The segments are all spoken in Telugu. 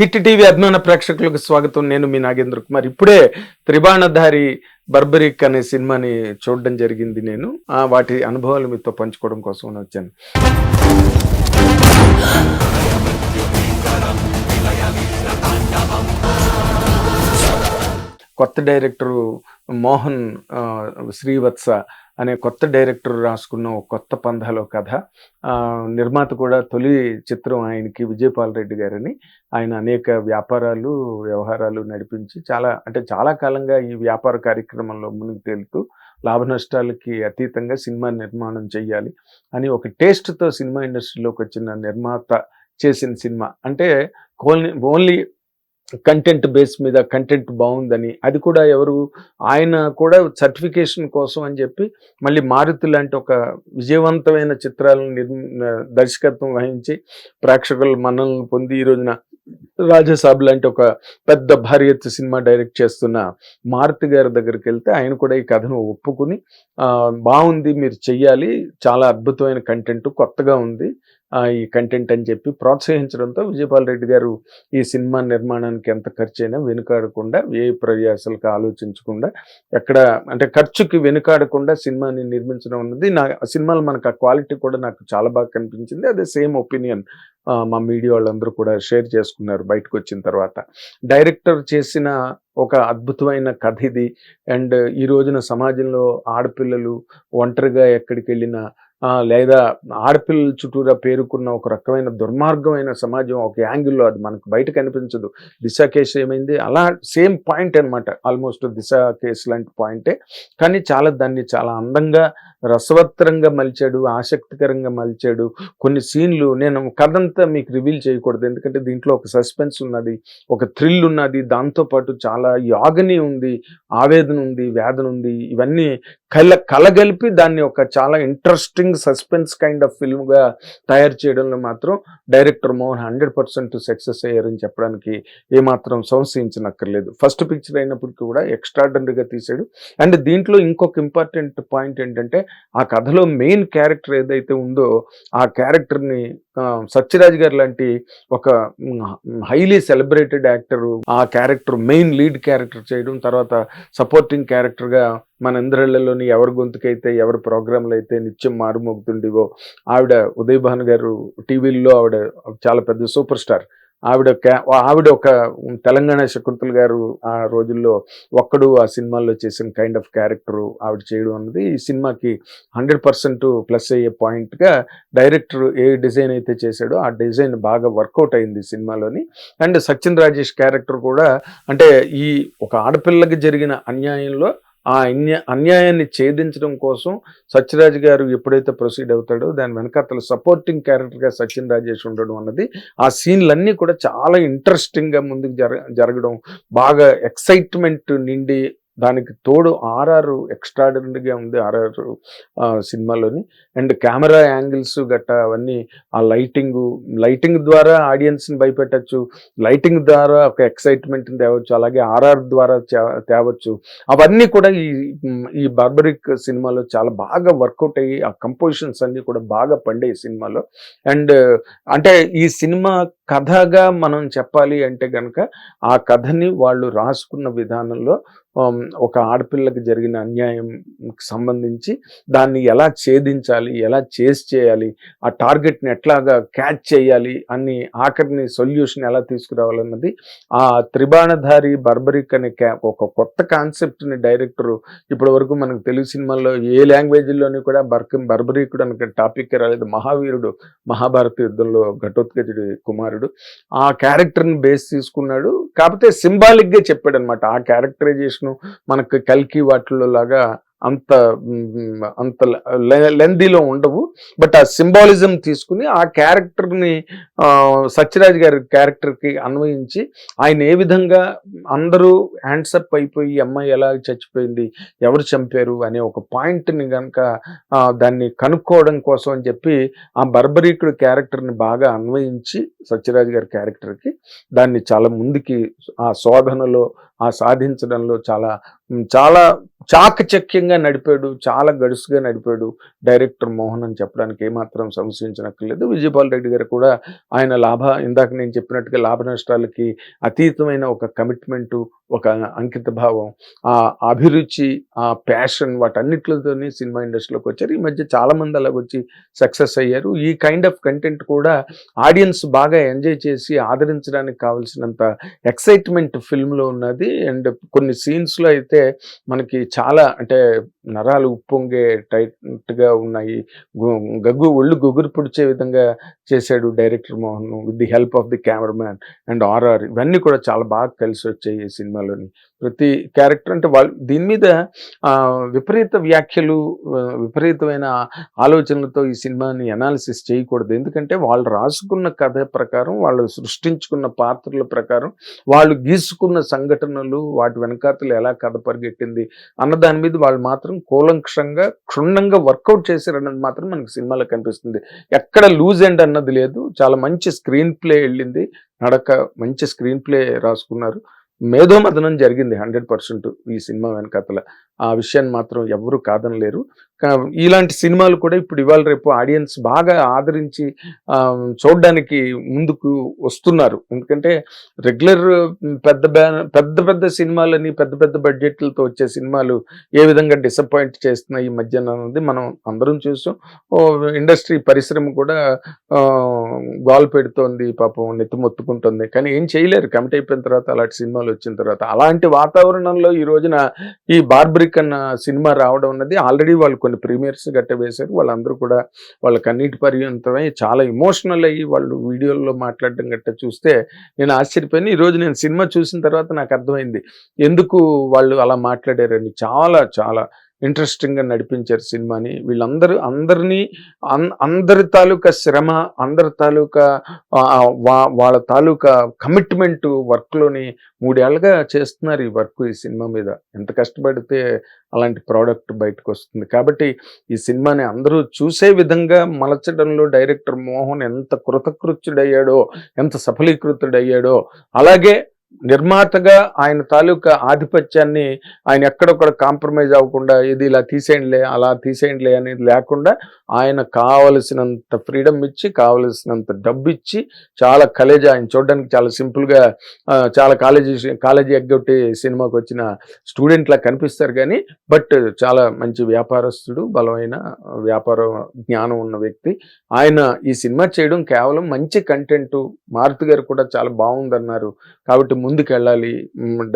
హిట్ టీవీ అభిమాన ప్రేక్షకులకు స్వాగతం. నేను మీ నాగేంద్ర కుమార్. ఇప్పుడే త్రిబాణధారి బర్బరిక్ అనే సినిమాని చూడడం జరిగింది నేను. వాటి అనుభవాలు మీతో పంచుకోవడం కోసం వచ్చాను. కొత్త డైరెక్టరు మోహన్ శ్రీవత్స అనే కొత్త డైరెక్టర్ రాసుకున్న ఒక కొత్త పంధాలో కథ. నిర్మాత కూడా తొలి చిత్రం ఆయనకి విజయపాల్ రెడ్డి గారని. ఆయన అనేక వ్యాపారాలు వ్యవహారాలు నడిపించి చాలా అంటే చాలా కాలంగా ఈ వ్యాపార కార్యక్రమంలో మునిగి తేలుతూ లాభ నష్టాలకి అతీతంగా సినిమా నిర్మాణం చేయాలి అని ఒక టేస్ట్తో సినిమా ఇండస్ట్రీలోకి వచ్చిన నిర్మాత చేసిన సినిమా. అంటే ఓన్లీ ఓన్లీ కంటెంట్ బేస్ మీద కంటెంట్ బాగుందని. అది కూడా ఎవరు ఆయన కూడా సర్టిఫికేషన్ కోసం అని చెప్పి మళ్ళీ మారుతి లాంటి ఒక విజయవంతమైన చిత్రాలను నిర్మి దర్శకత్వం వహించి ప్రేక్షకుల మన్నలను పొంది ఈ రోజున రాజసాబ్ లాంటి ఒక పెద్ద భారీ ఎత్తు సినిమా డైరెక్ట్ చేస్తున్న మారుతి గారి దగ్గరికి వెళ్తే ఆయన కూడా ఈ కథను ఒప్పుకుని బాగుంది మీరు చెయ్యాలి. చాలా అద్భుతమైన కంటెంట్ కొత్తగా ఉంది. ఈ కంటెంట్ అని చెప్పి ప్రోత్సహించడంతో విజయపాల్ రెడ్డి గారు ఈ సినిమా నిర్మాణానికి ఎంత ఖర్చు అయినా వెనుకాడకుండా ఏ ప్రయాసాలకు ఆలోచించకుండా ఎక్కడ అంటే ఖర్చుకి వెనుకాడకుండా సినిమాని నిర్మించడం అన్నది నా సినిమాలు మనకు ఆ క్వాలిటీ కూడా నాకు చాలా బాగా కనిపించింది. అదే సేమ్ ఒపీనియన్ మా మీడియా వాళ్ళందరూ కూడా షేర్ చేసుకున్నారు బయటకు వచ్చిన తర్వాత. డైరెక్టర్ చేసిన ఒక అద్భుతమైన కథ ఇది. అండ్ ఈ రోజున సమాజంలో ఆడపిల్లలు ఒంటరిగా ఎక్కడికి వెళ్ళినా లేదా ఆడపిల్ల చుట్టూరా పేరుకున్న ఒక రకమైన దుర్మార్గమైన సమాజం ఒక యాంగిల్లో అది మనకు బయట కనిపించదు. దిశ కేసు ఏమైంది? అలా సేమ్ పాయింట్ అనమాట ఆల్మోస్ట్ దిశ కేసు లాంటి పాయింటే. కానీ చాలా దాన్ని చాలా అందంగా రసవత్తరంగా మలిచాడు ఆసక్తికరంగా మలిచాడు. కొన్ని సీన్లు నేను కథంతా మీకు రివీల్ చేయకూడదు. ఎందుకంటే దీంట్లో ఒక సస్పెన్స్ ఉన్నది ఒక థ్రిల్ ఉన్నది. దాంతోపాటు చాలా యాగని ఉంది ఆవేదన ఉంది వేదన ఉంది. ఇవన్నీ కల కలగలిపి దాన్ని ఒక చాలా ఇంట్రెస్టింగ్ సస్పెన్స్ కైండ్ ఆఫ్ ఫిల్మ్గా తయారు చేయడంలో మాత్రం director Mohan hundred percent success అయ్యారని చెప్పడానికి ఏమాత్రం సంశయించనక్కర్లేదు. ఫస్ట్ పిక్చర్ అయినప్పటికీ కూడా ఎక్స్ట్రాడనరీగా తీశాడు. అండ్ దీంట్లో ఇంకొక ఇంపార్టెంట్ పాయింట్ ఏంటంటే ఆ కథలో మెయిన్ క్యారెక్టర్ ఏదైతే ఉందో ఆ క్యారెక్టర్ని సత్యరాజ్ గారు లాంటి ఒక హైలీ సెలబ్రేటెడ్ యాక్టర్ ఆ క్యారెక్టర్ మెయిన్ లీడ్ క్యారెక్టర్ చేయడం తర్వాత సపోర్టింగ్ క్యారెక్టర్గా మన ఇంద్రళ్ళలోని ఎవరి గొంతుకైతే ఎవరి ప్రోగ్రాంలు అయితే నిత్యం మారుమోగుతుండేవో ఆవిడ ఉదయభాన్ గారు టీవీల్లో ఆవిడ చాలా పెద్ద సూపర్ స్టార్. ఆవిడ క్యా- ఆవిడ ఒక తెలంగాణ శకుంతల్ గారు ఆ రోజుల్లో ఒక్కడు ఆ సినిమాల్లో చేసిన కైండ్ ఆఫ్ క్యారెక్టర్ ఆవిడ చేయడం అన్నది ఈ సినిమాకి హండ్రెడ్ పర్సెంట్ ప్లస్ అయ్యే పాయింట్గా డైరెక్టర్ ఏ డిజైన్ అయితే చేశాడో ఆ డిజైన్ బాగా వర్కౌట్ అయింది సినిమాలోని. అండ్ సచిన్ రాజేష్ క్యారెక్టర్ కూడా అంటే ఈ ఒక ఆడపిల్లకి జరిగిన అన్యాయంలో ఆ అన్యాయాన్ని ఛేదించడం కోసం సత్యరాజ్ గారు ఎప్పుడైతే ప్రొసీడ్ అవుతాడో దాని వెనక అతను సపోర్టింగ్ క్యారెక్టర్గా సచిన్ రాజేష్ ఉండడం అన్నది ఆ సీన్లన్నీ కూడా చాలా ఇంట్రెస్టింగ్గా ముందుకు జరగడం బాగా ఎక్సైట్మెంట్ నిండి దానికి తోడు ఆర్ఆర్ ఎక్స్ట్రాడినరీగా ఉంది ఆర్ఆర్ సినిమాలోని. అండ్ కెమెరా యాంగిల్స్ గట్ట అవన్నీ ఆ లైటింగ్ లైటింగ్ ద్వారా ఆడియన్స్ని భయపెట్టచ్చు. లైటింగ్ ద్వారా ఒక ఎక్సైట్మెంట్ తేవచ్చు. అలాగే ఆర్ఆర్ ద్వారా తేవచ్చు. అవన్నీ కూడా ఈ ఈ బార్బరిక్ సినిమాలో చాలా బాగా వర్కౌట్ అయ్యి ఆ కంపోజిషన్స్ అన్నీ కూడా బాగా పండే సినిమాలో. అండ్ అంటే ఈ సినిమా కథగా మనం చెప్పాలి అంటే కనుక ఆ కథని వాళ్ళు రాసుకున్న విధానంలో ఒక ఆడపిల్లకి జరిగిన అన్యాయం సంబంధించి దాన్ని ఎలా ఛేదించాలి ఎలా చేసి చేయాలి ఆ టార్గెట్ని ఎట్లాగా క్యాచ్ చేయాలి అని ఆఖరిని సొల్యూషన్ ఎలా తీసుకురావాలన్నది ఆ త్రిబాణధారి బర్బరిక్ అనే క్యా- ఒక కొత్త కాన్సెప్ట్ని డైరెక్టర్ ఇప్పటి వరకు మనకు తెలుగు సినిమాల్లో ఏ లాంగ్వేజ్లోని కూడా బర్క బర్బరీకుడు అనే టాపిక్ రాలేదు. మహావీరుడు మహాభారత యుద్ధంలో ఘటోత్కచుడి కుమారుడు. ఆ క్యారెక్టర్ని బేస్ తీసుకున్నాడు. కాకపోతే సింబాలిక్గా చెప్పాడు అనమాట ఆ క్యారెక్టరైజేషన్ మనకు కల్కి వాటిలో లాగా అంత అంత లెందీలో ఉండవు. బట్ ఆ సింబాలిజం తీసుకుని ఆ క్యారెక్టర్ని సత్యరాజ్ గారి క్యారెక్టర్కి అన్వయించి ఆయన ఏ విధంగా అందరూ హ్యాండ్సప్ అయిపోయి అమ్మాయి ఎలా చచ్చిపోయింది ఎవరు చంపారు అనే ఒక పాయింట్ని కనుక దాన్ని కనుక్కోవడం కోసం అని చెప్పి ఆ బర్బరీకుడు క్యారెక్టర్ని బాగా అన్వయించి సత్యరాజ్ గారి క్యారెక్టర్కి దాన్ని చాలా ముందుకి ఆ శోధనలో ఆ సాధించడంలో చాలా చాలా చాకచక్యంగా నడిపాడు చాలా గడుసుగా నడిపాడు డైరెక్టర్ మోహన్ అని చెప్పడానికి ఏమాత్రం సంశయించనక్కర్లేదు. విజయపాల్ రెడ్డి గారు కూడా ఆయన లాభ ఇందాక నేను చెప్పినట్టుగా లాభ నష్టాలకి అతీతమైన ఒక కమిట్మెంటు ఒక అంకిత భావం ఆ అభిరుచి ఆ ప్యాషన్ వాటన్నిటితోనే సినిమా ఇండస్ట్రీలోకి వచ్చారు. ఈ మధ్య చాలా మంది వచ్చి సక్సెస్ అయ్యారు. ఈ కైండ్ ఆఫ్ కంటెంట్ కూడా ఆడియన్స్ బాగా ఎంజాయ్ చేసి ఆదరించడానికి కావాల్సినంత ఎక్సైట్మెంట్ ఫిల్మ్లో ఉన్నది. అండ్ కొన్ని సీన్స్లో అయితే మనకి చాలా అంటే నరాలు ఉప్పొంగే టైట్గా ఉన్నాయి. గగ్గు ఒళ్ళు గుగురు పుడిచే విధంగా చేశాడు director Mohan with the help of the cameraman and RR. ఇవన్నీ కూడా చాలా బాగా కలిసి వచ్చాయి ఈ సినిమాలోని. ప్రతి క్యారెక్టర్ అంటే వాళ్ళు దీని మీద విపరీత వ్యాఖ్యలు విపరీతమైన ఆలోచనలతో ఈ సినిమాని అనాలిసిస్ చేయకూడదు. ఎందుకంటే వాళ్ళు రాసుకున్న కథ ప్రకారం వాళ్ళు సృష్టించుకున్న పాత్రల ప్రకారం వాళ్ళు గీసుకున్న సంఘటనలు వాటి వెనకాతలు ఎలా కథ పరిగెట్టింది అన్న దాని మీద వాళ్ళు మాత్రం కూలంక్షంగా క్షుణ్ణంగా వర్కౌట్ చేశారన్నది మాత్రం మనకి సినిమాలో కనిపిస్తుంది. ఎక్కడ లూజ్ ఎండ్ అన్నది లేదు. చాలా మంచి స్క్రీన్ ప్లే వెళ్ళింది. నడక మంచి స్క్రీన్ ప్లే రాసుకున్నారు. మేధోమథనం జరిగింది హండ్రెడ్ పర్సెంట్ ఈ సినిమా వెనకాతల. ఆ విషయాన్ని మాత్రం ఎవరు కాదనలేరు. ఇలాంటి సినిమాలు కూడా ఇప్పుడు ఇవాళ రేపు ఆడియన్స్ బాగా ఆదరించి చూడడానికి ముందుకు వస్తున్నారు. ఎందుకంటే రెగ్యులర్ పెద్ద పెద్ద పెద్ద సినిమాలని పెద్ద పెద్ద బడ్జెట్లతో వచ్చే సినిమాలు ఏ విధంగా డిసప్పాయింట్ చేస్తున్నాయి ఈ మధ్యన అనేది మనం అందరం చూసాం. ఓ ఇండస్ట్రీ పరిశ్రమ కూడా ఆ, గోల్ పెడుతోంది పాపం నెత్తి మొత్తుకుంటుంది. కానీ ఏం చేయలేరు. కమిట్ అయిపోయిన తర్వాత అలాంటి సినిమాలు వచ్చిన తర్వాత అలాంటి వాతావరణంలో ఈ రోజున ఈ బార్బరిక్ అన్న సినిమా రావడం అన్నది ఆల్రెడీ వాళ్ళు కొన్ని ప్రీమియర్స్ గట్ట వేశారు. వాళ్ళందరూ కూడా వాళ్ళ కన్నీటి పర్యంతమై చాలా ఇమోషనల్ అయ్యి వాళ్ళు వీడియోల్లో మాట్లాడడం గట్ట చూస్తే నేను ఆశ్చర్యపోయాను. ఈ రోజు నేను సినిమా చూసిన తర్వాత నాకు అర్థమైంది. ఎందుకు వాళ్ళు అలా మాట్లాడారని చాలా చాలా ఇంట్రెస్టింగ్గా నడిపించారు సినిమాని. వీళ్ళందరూ అందరినీ అన్- అందరి తాలూకా శ్రమ అందరి తాలూకా వా- వాళ్ళ తాలూకా కమిట్మెంట్ వర్క్లోని మూడేళ్ళుగా చేస్తున్నారు ఈ వర్క్ ఈ సినిమా మీద. ఎంత కష్టపడితే అలాంటి ప్రోడక్ట్ బయటకు వస్తుంది కాబట్టి ఈ సినిమాని అందరూ చూసే విధంగా మలచడంలో డైరెక్టర్ మోహన్ ఎంత కృతకృత్యుడయ్యాడో ఎంత సఫలీకృతుడయ్యాడో అలాగే నిర్మాతగా ఆయన తాలూకా ఆధిపత్యాన్ని ఆయన ఎక్కడొక్కడ కాంప్రమైజ్ అవ్వకుండా ఇది ఇలా తీసేయండిలే అలా తీసేయండిలే అనేది లేకుండా ఆయన కావలసినంత ఫ్రీడమ్ ఇచ్చి కావలసినంత డబ్బు ఇచ్చి చాలా కలేజ్ ఆయన చూడడానికి చాలా సింపుల్గా చాలా కాలేజీ కాలేజీ ఎగ్గొట్టి సినిమాకి వచ్చిన స్టూడెంట్ లా కనిపిస్తారు కానీ బట్ చాలా మంచి వ్యాపారస్తుడు బలమైన వ్యాపార జ్ఞానం ఉన్న వ్యక్తి. ఆయన ఈ సినిమా చేయడం కేవలం మంచి కంటెంట్ మారుతి గారు కూడా చాలా బాగుందన్నారు. కాబట్టి ముందుకెళ్ళాలి.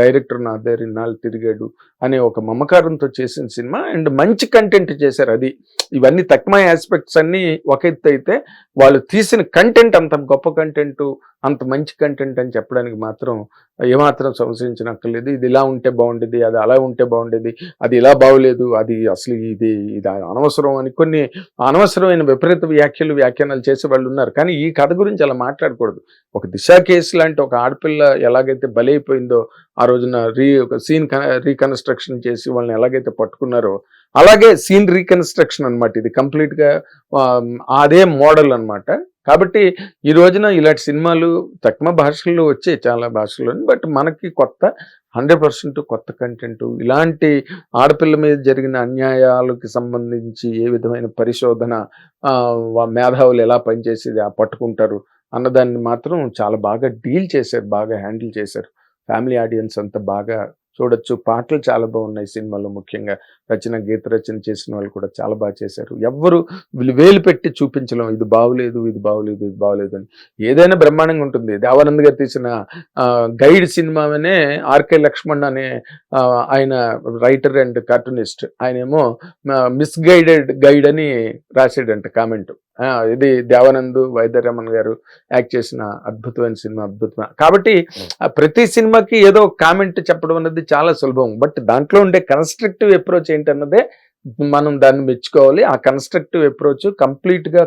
డైరెక్టర్ నా దగ్గర ఇన్నాళ్ళు తిరిగాడు అనే ఒక మమకారంతో చేసిన సినిమా అండ్ మంచి కంటెంట్ చేశారు అది. ఇవన్నీ తక్కువ ఆస్పెక్ట్స్ అన్నీ ఒక ఎత్తు అయితే వాళ్ళు తీసిన కంటెంట్ అంత గొప్ప కంటెంట్ అంత మంచి కంటెంట్ అని చెప్పడానికి మాత్రం ఏమాత్రం సంశయించనక్కర్లేదు. ఇది ఇలా ఉంటే బాగుండేది అది అలా ఉంటే బాగుండేది అది ఇలా బాగోలేదు అది అసలు ఇది ఇది అనవసరం అని కొన్ని అనవసరమైన విపరీత వ్యాఖ్యలు వ్యాఖ్యానాలు చేసే వాళ్ళు ఉన్నారు. కానీ ఈ కథ గురించి అలా మాట్లాడకూడదు. ఒక దిశ కేసు లాంటి ఒక ఆడపిల్ల ఎలాగైతే బలైపోయిందో ఆ రోజున రీ ఒక సీన్ రీకన్స్ట్రక్షన్ చేసి వాళ్ళని ఎలాగైతే పట్టుకున్నారో అలాగే సీన్ రీకన్స్ట్రక్షన్ అన్నమాట ఇది. కంప్లీట్గా అదే మోడల్ అనమాట కాబట్టి ఈ రోజున ఇలాంటి సినిమాలు తక్కువ భాషల్లో వచ్చాయి చాలా భాషల్లో బట్ మనకి కొత్త హండ్రెడ్ పర్సెంట్ కొత్త కంటెంట్ ఇలాంటి ఆడపిల్ల మీద జరిగిన అన్యాయాలకు సంబంధించి ఏ విధమైన పరిశోధన మేధావులు ఎలా పనిచేసేది ఆ పట్టుకుంటారు అన్నదాన్ని మాత్రం చాలా బాగా డీల్ చేశారు బాగా హ్యాండిల్ చేశారు. ఫ్యామిలీ ఆడియన్స్ అంతా బాగా చూడొచ్చు. పాటలు చాలా బాగున్నాయి సినిమాలో ముఖ్యంగా. రచన గీత రచన చేసిన వాళ్ళు కూడా చాలా బాగా చేశారు. ఎవ్వరు వేలు పెట్టి చూపించడం ఇది బాగులేదు ఇది బాగులేదు ఇది బాగులేదు అని. ఏదైనా బ్రహ్మాండంగా ఉంటుంది. దేవానంద్ గారు తీసిన గైడ్ సినిమానే ఆర్కే లక్ష్మణ్ అనే ఆయన రైటర్ అండ్ కార్టూనిస్ట్. ఆయనేమో మిస్గైడెడ్ గైడ్ అని రాసాడంట కామెంట్. ఇది దేవానంద్ వైద్యరమణ్ గారు యాక్ట్ చేసిన అద్భుతమైన సినిమా అద్భుతమైన. కాబట్టి ఆ ప్రతి సినిమాకి ఏదో కామెంట్ చెప్పడం అనేది చాలా సులభం. బట్ దాంట్లో ఉండే కన్స్ట్రక్టివ్ అప్రోచ్ ఏంటన్నదే మనం దాన్ని మెచ్చుకోవాలి. ఆ కన్స్ట్రక్టివ్ అప్రోచ్ కంప్లీట్గా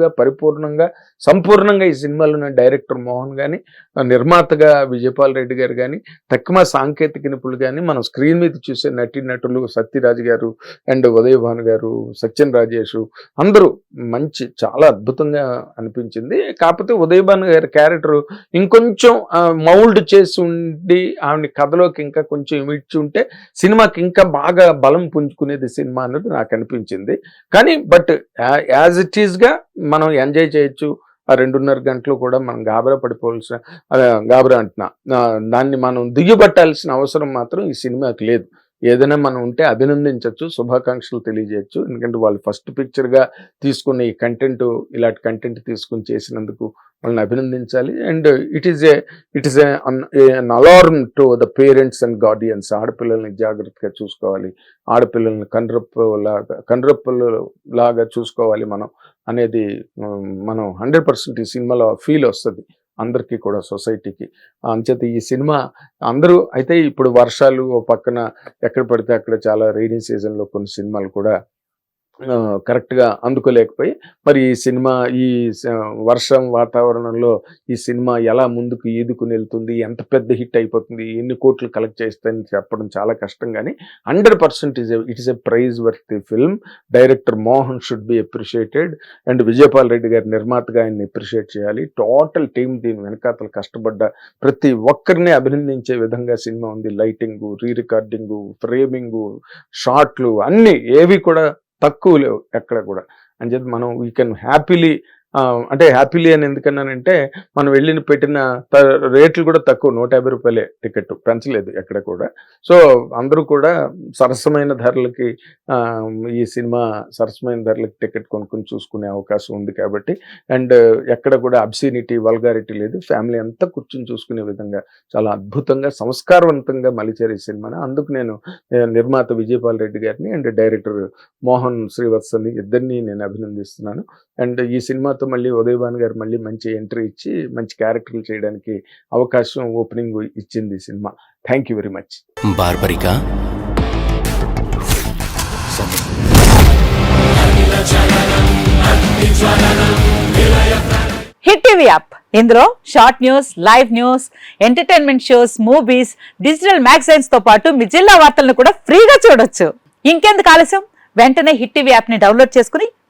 గా పరిపూర్ణంగా సంపూర్ణంగా ఈ సినిమాలో డైరెక్టర్ మోహన్ కానీ నిర్మాతగా విజయపాల్ రెడ్డి గారు కానీ తక్కువ సాంకేతిక నిపుణులు కానీ మనం స్క్రీన్ మీద చూసే నటి నటులు సత్యరాజ్ గారు అండ్ ఉదయభాను గారు సత్యన్ రాజేష్ అందరూ మంచి చాలా అద్భుతంగా అనిపించింది. కాకపోతే ఉదయభాను గారి క్యారెక్టర్ ఇంకొంచెం మౌల్డ్ చేసి ఉండి ఆవిడ కథలోకి ఇంకా కొంచెం ఇచ్చి ఉంటే సినిమాకి ఇంకా బాగా బలం పుంజుకునేది సినిమా అనేది నాకు అనిపించింది. కానీ బట్ యాజ్ ఇట్ ఈస్గా మనం ఎంజాయ్ చేయొచ్చు. ఆ రెండున్నర గంటలు కూడా మనం గాబరా పడిపోవాల్సిన గాబరా అంటున్నా. దాన్ని మనం దిగుబట్టాల్సిన అవసరం మాత్రం ఈ సినిమాకి లేదు. ఏదైనా మనం ఉంటే అభినందించవచ్చు శుభాకాంక్షలు తెలియజేయచ్చు. ఎందుకంటే వాళ్ళు ఫస్ట్ పిక్చర్గా తీసుకున్న ఈ కంటెంట్ ఇలాంటి కంటెంట్ తీసుకుని చేసినందుకు వాళ్ళని అభినందించాలి. And it is a it is an alarm to the parents and guardians ఆడపిల్లల్ని జాగ్రత్తగా చూసుకోవాలి. ఆడపిల్లల్ని కండ్రప్పు లాగా కండ్రప్పులు లాగా చూసుకోవాలి మనం అనేది మనం హండ్రెడ్ పర్సెంట్ ఈ సినిమాలో ఫీల్ వస్తుంది అందరికీ కూడా సొసైటీకి. అంచేత ఈ సినిమా అందరూ అయితే ఇప్పుడు వర్షాలు ఓ పక్కన ఎక్కడ పడితే అక్కడ చాలా రైనీ సీజన్లో కొన్ని సినిమాలు కూడా కరెక్ట్గా అందుకోలేకపోయి మరి ఈ సినిమా ఈ వర్షం వాతావరణంలో ఈ సినిమా ఎలా ముందుకు ఈదుకుని వెళ్తుంది ఎంత పెద్ద హిట్ అయిపోతుంది ఎన్ని కోట్లు కలెక్ట్ చేస్తాయని చెప్పడం చాలా కష్టం కానీ hundred percent is it is a prize worth film. Director Mohan should be appreciated and Vijayapal Reddy గారి నిర్మాతగా ఆయన్ని అప్రిషియేట్ చేయాలి. టోటల్ టీం దీని వెనకాతలు కష్టపడ్డ ప్రతి ఒక్కరిని అభినందించే విధంగా సినిమా ఉంది. లైటింగు రీ రికార్డింగు ఫ్రేమింగు షార్ట్లు అన్నీ ఏవి కూడా తక్కువ లేవు ఎక్కడ కూడా. అని చెప్పి మనం వీ కెన్ హ్యాపీలీ అంటే హ్యాపీలీ అని ఎందుకన్నానంటే మనం వెళ్ళిన పెట్టిన రేట్లు కూడా తక్కువ. నూట యాభై రూపాయలే టికెట్. పెంచలేదు ఎక్కడ కూడా. సో అందరూ కూడా సరసమైన ధరలకి ఈ సినిమా సరసమైన ధరలకి టికెట్ కొనుక్కొని చూసుకునే అవకాశం ఉంది కాబట్టి. అండ్ ఎక్కడ కూడా అబ్సినిటీ వల్గారిటీ లేదు. ఫ్యామిలీ అంతా కూర్చొని చూసుకునే విధంగా చాలా అద్భుతంగా సంస్కారవంతంగా మలిచారు ఈ సినిమాని. అందుకు నేను నిర్మాత విజయపాల్ రెడ్డి గారిని అండ్ డైరెక్టర్ మోహన్ శ్రీవత్సని ఇద్దరిని నేను అభినందిస్తున్నాను. అండ్ ఈ సినిమాతో మళ్ళీ ఉదయభాన్ గారు మళ్ళీ మంచి ఎంట్రీ ఇచ్చి మంచి క్యారెక్టర్లు చేయడానికి అవకాశం ఓపెనింగ్ ఇచ్చింది ఈ cinema. Thank you very much Barbarika? Hit TV app. ఇందులో short news live news entertainment shows movies digital మ్యాగజైన్స్తో పాటు మీ జిల్లా వార్తలను కూడా ఫ్రీగా చూడొచ్చు. ఇంకెందుకు ఆలస్యం? వెంటనే హిట్ టీవీ యాప్ని డౌన్లోడ్ చేసుకుని